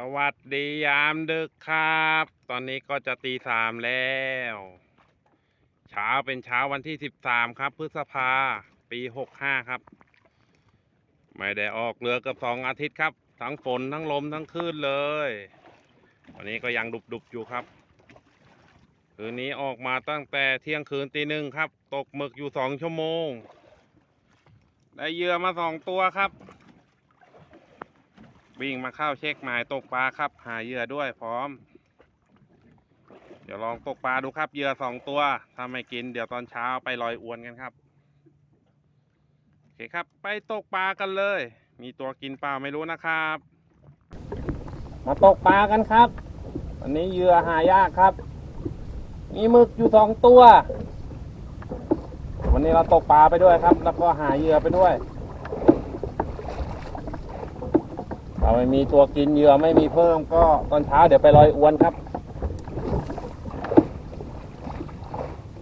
สวัสดียามดึกครับ ตอนนี้ก็จะตีสามแล้ว เช้าเป็นเช้าวันที่สิบสามครับ พฤษภา ปีหกห้าครับ ไม่ได้ออกเรือกับสองอาทิตย์ครับ ทั้งฝนทั้งลมทั้งคลื่นเลย วันนี้ก็ยังดุบๆอยู่ครับ คืนนี้ออกมาตั้งแต่เที่ยงคืนตีหนึ่งครับ ตกหมึกอยู่สองชั่วโมง ได้เหยื่อมาสองตัวครับ วิ่งมาเข้าเช็คหมายตกปลาครับ หาเหยื่อด้วยพร้อม เดี๋ยวลองตกปลาดูครับเหยื่อสองตัวถ้าไม่กิน เดี๋ยวตอนเช้าไปลอยอวนกันครับโอเคครับ ไปตกปลากันเลย มีตัวกินเปล่าไม่รู้นะครับ มาตกปลากันครับวันนี้เหยื่อหายากครับ มีหมึกอยู่สองตัว วันนี้เราตกปลาไปด้วยครับ แล้วก็หาเหยื่อไปด้วย ถ้าไม่มีตัวกินเหยื่อไม่มีเพิ่มก็ตอนเช้าเดี๋ยวไปลอยอวนครับ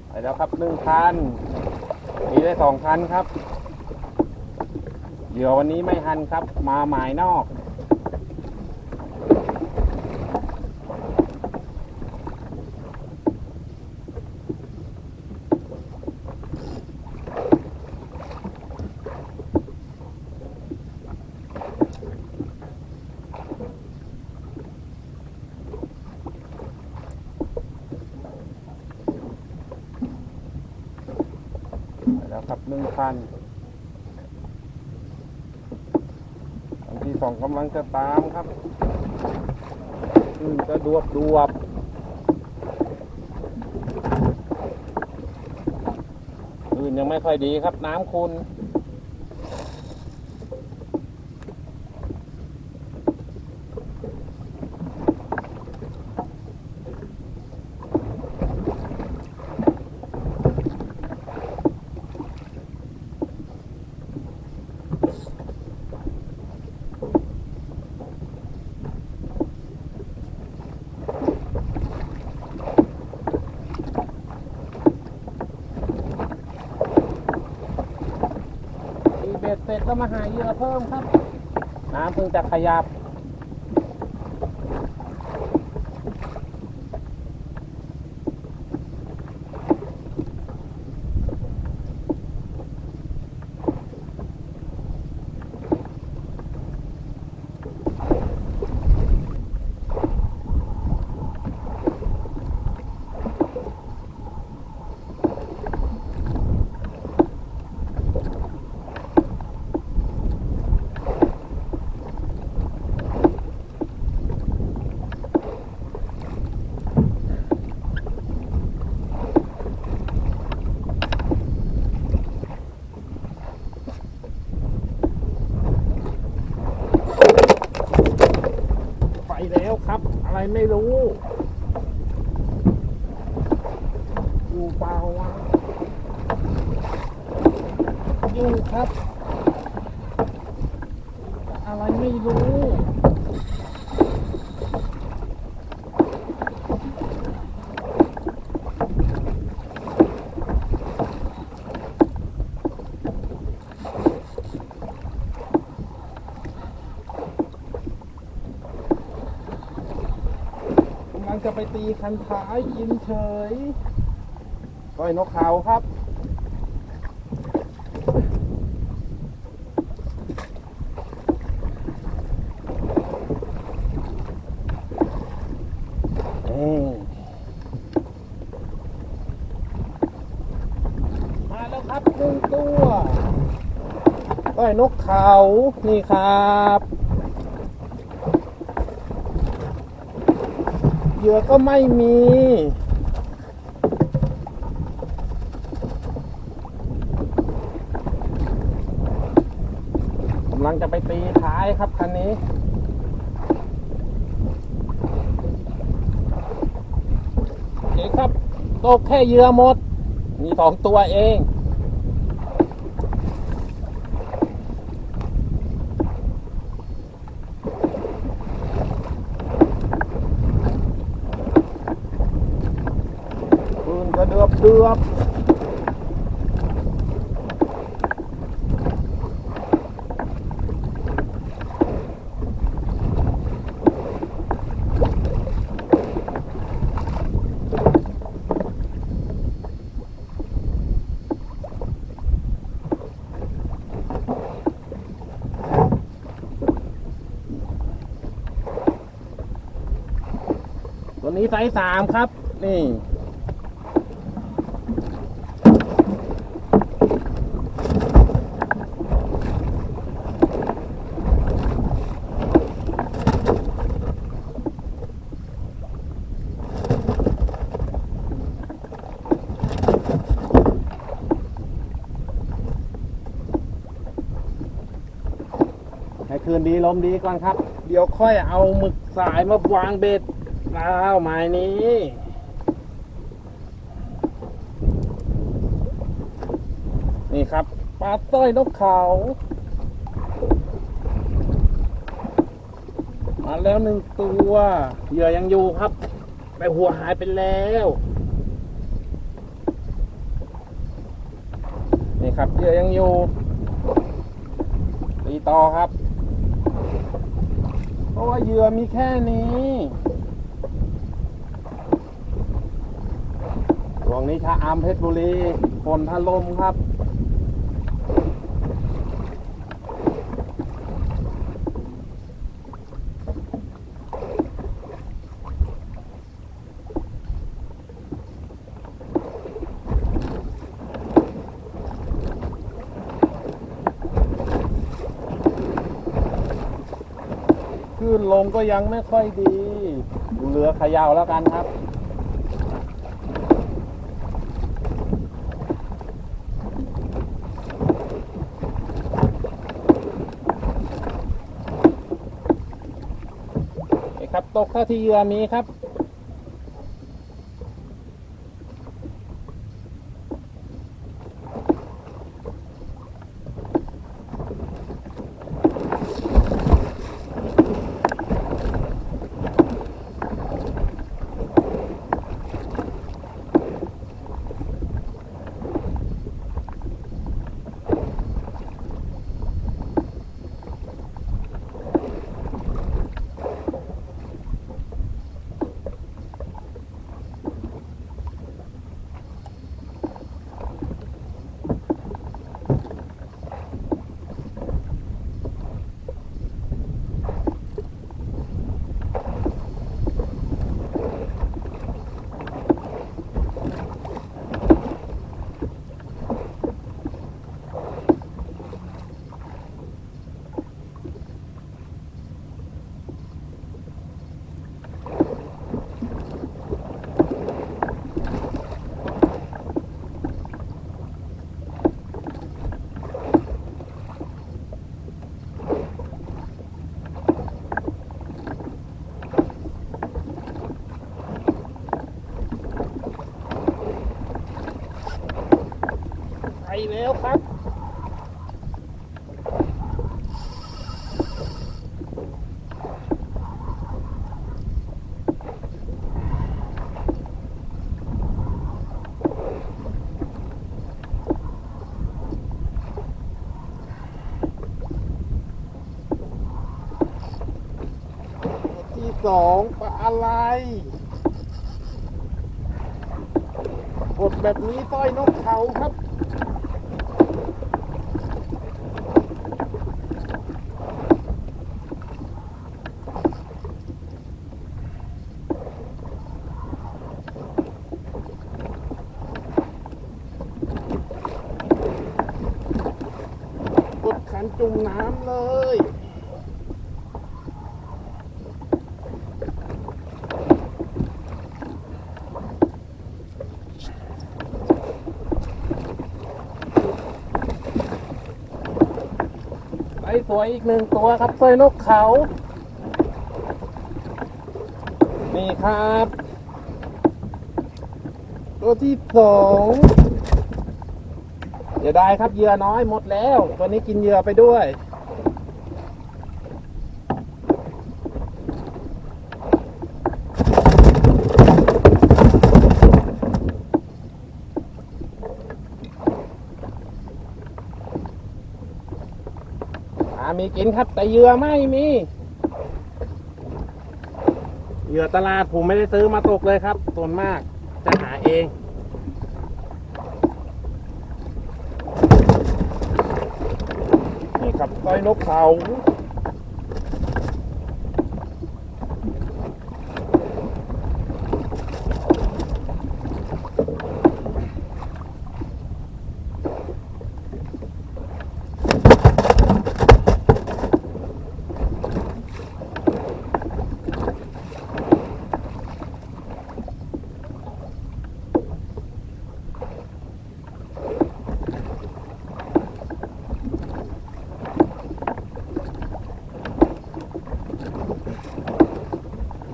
ไปแล้วครับหนึ่งพันมีได้สองพันครับ เหยื่อวันนี้ไม่หันครับ มาหมายนอก ขับหนึ่งคันอันที่สองกำลังจะตามครับอืมจะดวบดวบอื่นยังไม่ค่อยดีครับน้ำคุณ ตีเบ็ดก็มาหาเหยื่อเพิ่มครับ น้ำเพิ่งจะขยับ ไปแล้วครับ อะไรไม่รู้ อยู่เปล่าวะอยู่ ครับ อะไรไม่รู้กำลังจะไปตีคันท้ายกินเฉยก้อยนกเขาครับ มาแล้วครับหนึ่งตัวก้ อยนกเขานี่ครับเหยื่อก็ไม่มีกำลังจะไปตีท้ายครับคันนี้โอเคครับตกแค่เหยื่อหมด มีสองตัวเองือบตัวนี้ไซส์สามครับ นี่ ดีลมดีก่อนครับ เดี๋ยวค่อยเอาหมึกสายมาวางเบ็ดแล้วหมายนี้นี่ครับปลาสร้อยนกเขามาแล้วหนึ่งตัวเหยื่อยังอยู่ครับ แต่หัวหายไปแล้วนี่ครับเหยื่อยังอยู่ตีต่อครับ เพราะว่าเหยื่อมีแค่นี้หลวงนี้ชาอามเพชรบุรีฝนพะลมครับ ขึ้นลงก็ยังไม่ค่อยดีดูเรือขยาวแล้วกันครับ ครับตกเท่าที่เยื่อมีครับ แล้วครับที่สองปลาอะไรกดแบบนี้ต้อยนกเขาครับ กดขัน จุ่มน้ำเลยไปสวยอีกหนึ่งตัวครับสร้อยนกเขา นี่ครับ ตัวที่สอง อย่าได้ครับเหยื่อน้อยหมดแล้ว ตัวนี้กินเหยื่อไปด้วย มีกินครับแต่เหยื่อไม่มีเหยื่อตลาดผมไม่ได้ซื้อมาตกเลยครับส่วนมากจะหาเอง นี่ครับต้อยนกเขา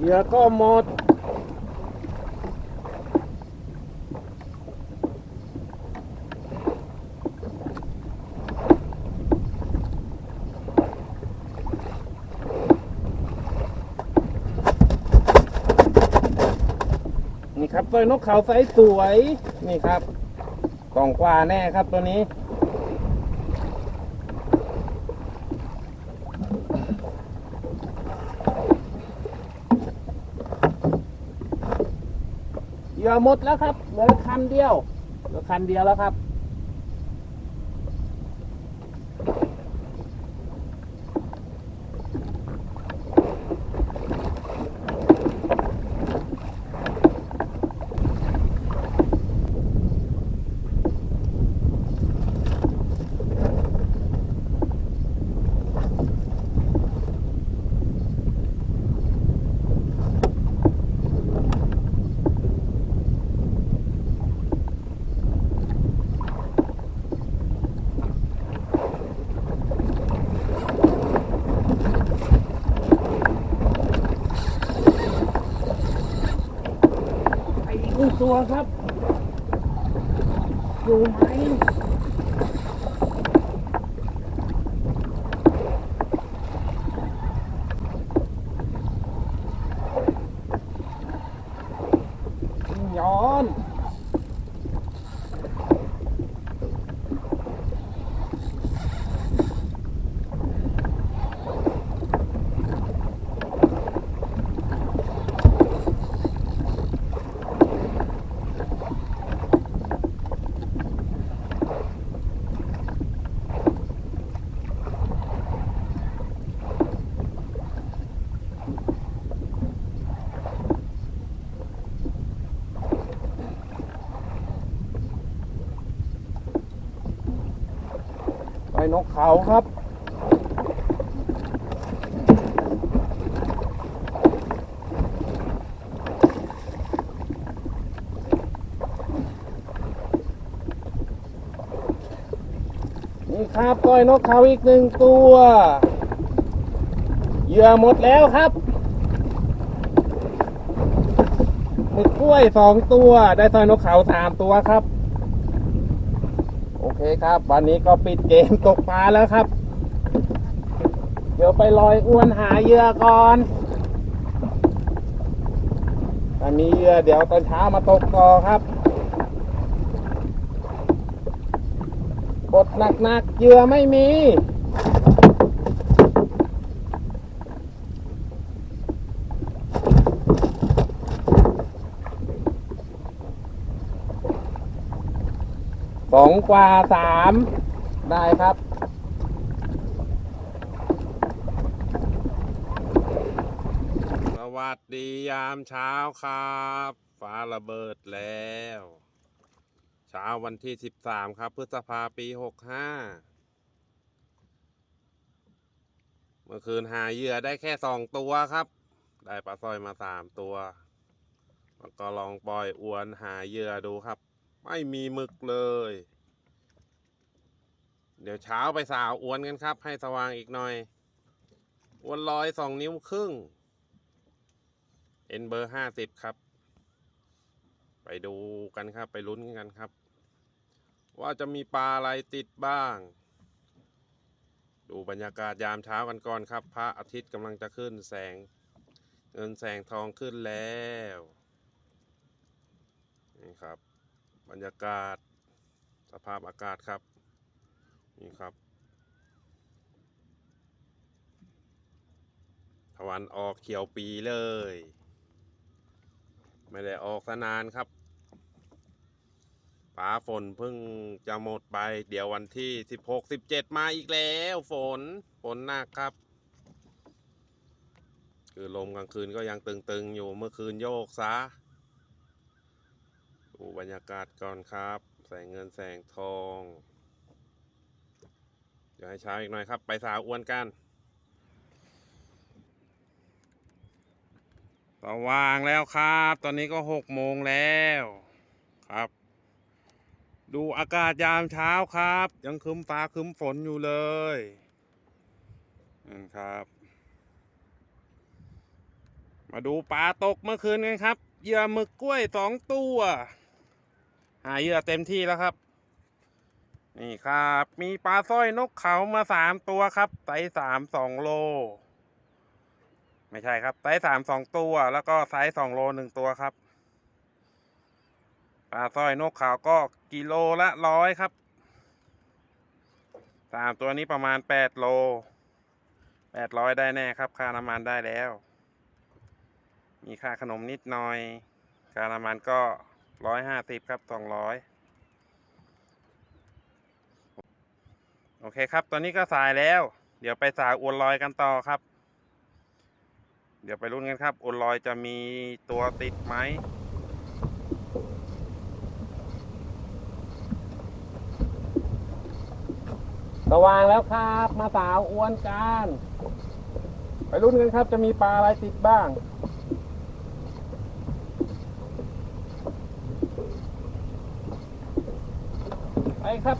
เหยื่อก็หมด นี่ครับตัวนกเขาไซส์สวย นี่ครับ กล่องกว่าแน่ครับตัวนี้ เหยื่อหมดแล้วครับเหลือคันเดียวเหลือคันเดียวแล้วครับ ตัวครับ อยู่ไหมย้อน ไปนก เขาครับ นี่ครับก้อยนกเขาอีกหนึ่งตัวเหยื่อหมดแล้วครับหมึกกล้วยสองตัว ได้ซอยนกเขาสามตัวครับ โอเคครับ วันนี้ก็ปิดเกมตกปลาแล้วครับ เดี๋ยวไปลอยอ้วนหาเหยื่อก่อนถ้ามีเหยื่อเดี๋ยวตอนเช้ามาตกต่อครับกดหนักๆเหยื่อไม่มี ส องกว่าสามได้ครับสวัสดียามเช้าครับฟ้าระเบิดแล้ว เช้าวันที่สิบสามครับ พฤษภาปีหกห้าเมื่อคืนหาเหยื่อได้แค่สองตัวครับ ได้ปลาสร้อยมาสามตัวแล้วก็ลองปล่อยอวนหาเหยื่อดูครับ ไม่มีมึกเลย เดี๋ยวเช้าไปสาวอวนกันครับ ให้สว่างอีกหน่อยอวนลอยสองนิ้วครึ่ง เอ็นเบอร์ห้าสิบครับ ไปดูกันครับ ไปลุ้นกันครับ ว่าจะมีปลาอะไรติดบ้าง ดูบรรยากาศยามเช้ากันก่อนครับ พระอาทิตย์กำลังจะขึ้นแสง เงินแสงทองขึ้นแล้วนี่ครับ บรรยากาศสภาพอากาศครับ นี่ครับตะวันออกเขียวปีเลย ไม่ได้ออกสนานครับฟ้าฝนเพิ่งจะหมดไป เดี๋ยววันที่สิบหกสิบเจ็ดมาอีกแล้ว ฝนฝนหนักครับ คือลมกลางคืนก็ยังตึงๆ อยู่เมื่อคืนโยกซะดูบรรยากาศก่อนครับ แสงเงินแสงทอง ดี๋ยวให้เช้าอีกหน่อยครับ ไปสาวอ้วนกัน สว่างแล้วครับ ตอนนี้ก็หกโมงแล้วครับ ดูอากาศยามเช้าครับ ยังคึ้มฟ้าคึ้มฝนอยู่เลยนั่ครับ มาดูปลาตกเมื่อคืนกันครับเหยื่อหมึกกล้วยสองตัว หาเหยื่อเต็มที่แล้วครับ นี่ครับ มีปลาสร้อยนกเขามาสามตัวครับไซส์สามสองโล ไม่ใช่ครับไซส์สามสองตัว แล้วก็ไซส์สองโลหนึ่งตัวครับ ปลาสร้อยนกเขาก็กิโลละร้อยครับสามตัวนี้ประมาณแปดโลแปดร้อยได้แน่ครับ ค่าน้ำมันได้แล้ว มีค่าขนมนิดหน่อย ค่าน้ำมันก็ร้อยห้าสิบครับสองร้อย โอเคครับ ตอนนี้ก็สายแล้ว เดี๋ยวไปสายอวนลอยกันต่อครับ เดี๋ยวไปรุ่นกันครับอวนลอยจะมีตัวติดไหมสว่างแล้วครับ มาสาวอวนกันไปรุ่นกันครับ จะมีปลาอะไรติดบ้างไปครับ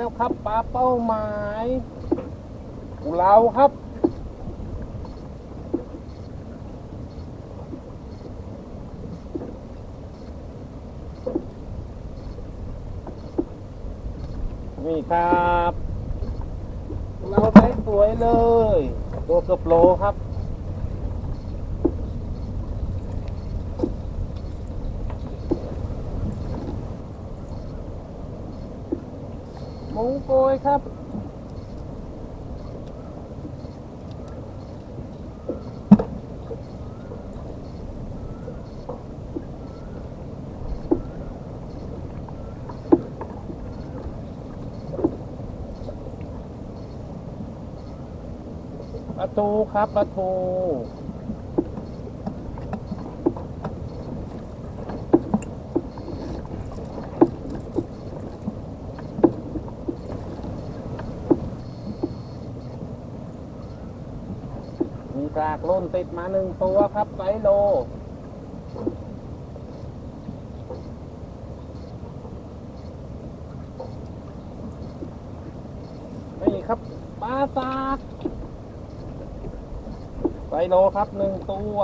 แล้วครับปลาเป้าหมายกุเราครับ นี่ครับ เราใช้สวยเลย ตัวเกือบโลครับ หมูโกยครับ ประตูครับประตู มีกากล่นติดมาหนึ่งตัวครับไซโล นี่ครับปลาสากไซโลครับหนึ่งตัว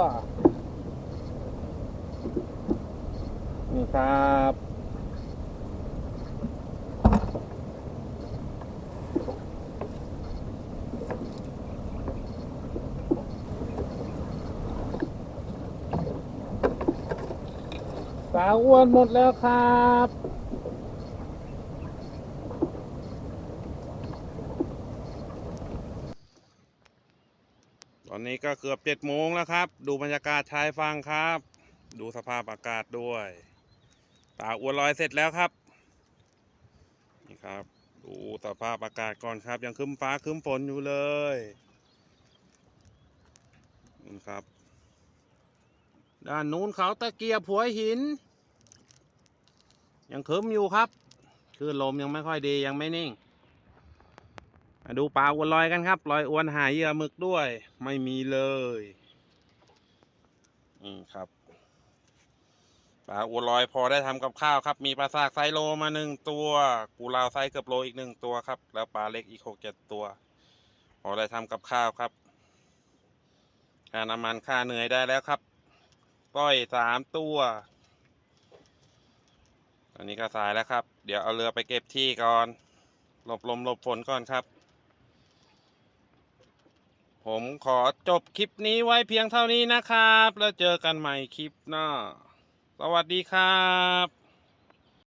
นี่ครับ สาอ้วนหมดแล้วครับตอนนี้ก็เกือบเจ็ดโมงแล้วครับ ดูบรรยากาศชายฝั่งครับ ดูสภาพอากาศด้วยตาอวนลอยเสร็จแล้วครับนี่ครับ ดูสภาพอากาศก่อนครับ ยังคึ้มฟ้าคึ้มฝนอยู่เลยนี่ครับ ด้านนู้นเขาตะเกียบหัวหิน ยังครึ้มอยู่ครับคลื่นลมยังไม่ค่อยดียังไม่นิ่ง มาดูปลาอวนลอยกันครับลอยอวนหายเหยื่อหมึกด้วย ไม่มีเลยนี่ครับปลาอัวลอยพอได้ทำกับข้าวครับ มีปลาซากไซโลมาหนึ่งตัวกูลาวไซเกือบโลอีกหนึ่งตัวครับ แล้วปลาเล็กอีกหกเจ็ดตัว พอได้ทำกับข้าวครับค่าน้ำมันค่าเหนื่อยได้แล้วครับก้อยสามตัว ตอนนี้ก็สายแล้วครับ เดี๋ยวเอาเรือไปเก็บที่ก่อน หลบลมหลบฝนก่อนครับ ผมขอจบคลิปนี้ไว้เพียงเท่านี้นะครับ แล้วเจอกันใหม่คลิปหน้า สวัสดีครับ